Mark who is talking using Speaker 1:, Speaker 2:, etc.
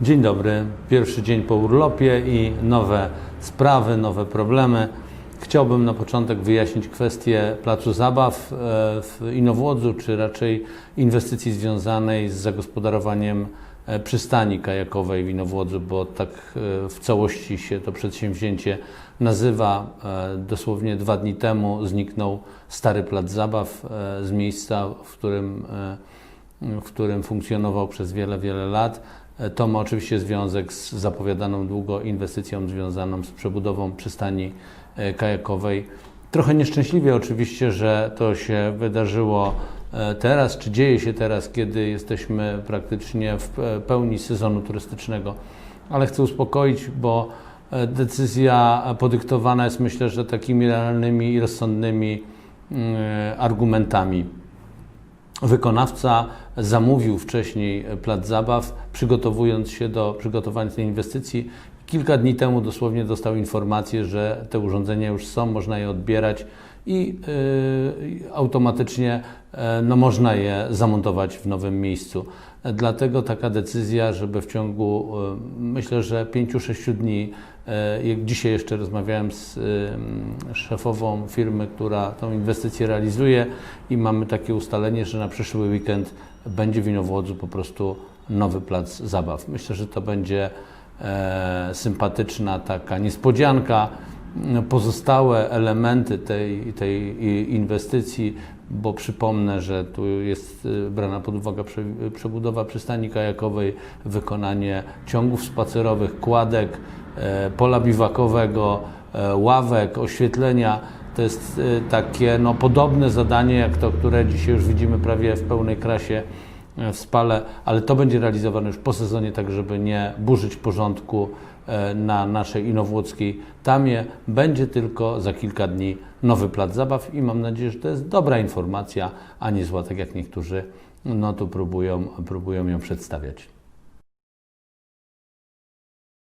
Speaker 1: Dzień dobry. Pierwszy dzień po urlopie i nowe sprawy, nowe problemy. Chciałbym na początek wyjaśnić kwestię placu zabaw e, w Inowłodzu, czy raczej inwestycji związanej z zagospodarowaniem e, przystani kajakowej w Inowłodzu, bo tak e, w całości się to przedsięwzięcie nazywa. Dosłownie dwa dni temu zniknął stary plac zabaw z miejsca, w którym w którym funkcjonował przez wiele, wiele lat. E, To ma oczywiście związek z zapowiadaną długo inwestycją związaną z przebudową przystani e, kajakowej. Trochę nieszczęśliwie oczywiście, że to się wydarzyło e, teraz, czy dzieje się teraz, kiedy jesteśmy praktycznie w pełni sezonu turystycznego, ale chcę uspokoić, bo decyzja podyktowana jest myślę, że takimi realnymi i rozsądnymi mm, argumentami. Wykonawca zamówił wcześniej plac zabaw, przygotowując się do przygotowania tej inwestycji. Kilka dni temu dosłownie dostał informację, że te urządzenia już są, można je odbierać i y, automatycznie y, no, można je zamontować w nowym miejscu. Dlatego taka decyzja, żeby w ciągu y, myślę, że 5-6 dni, y, jak dzisiaj jeszcze rozmawiałem z y, szefową firmy, która tą inwestycję realizuje i mamy takie ustalenie, że na przyszły weekend będzie w Inowłodzu po prostu nowy plac zabaw. Myślę, że to będzie e, sympatyczna taka niespodzianka. Pozostałe elementy tej, tej inwestycji, bo przypomnę, że tu jest y, brana pod uwagę prze, przebudowa przystani kajakowej, wykonanie ciągów spacerowych, kładek, e, pola biwakowego, e, ławek, oświetlenia. To jest takie no, podobne zadanie jak to, które dzisiaj już widzimy prawie w pełnej krasie e, w Spale, ale to będzie realizowane już po sezonie, tak żeby nie burzyć porządku e, na naszej inowłockiej tamie. Będzie tylko za kilka dni nowy plac zabaw i mam nadzieję, że to jest dobra informacja, a nie zła, tak jak niektórzy no tu próbują, próbują ją przedstawiać.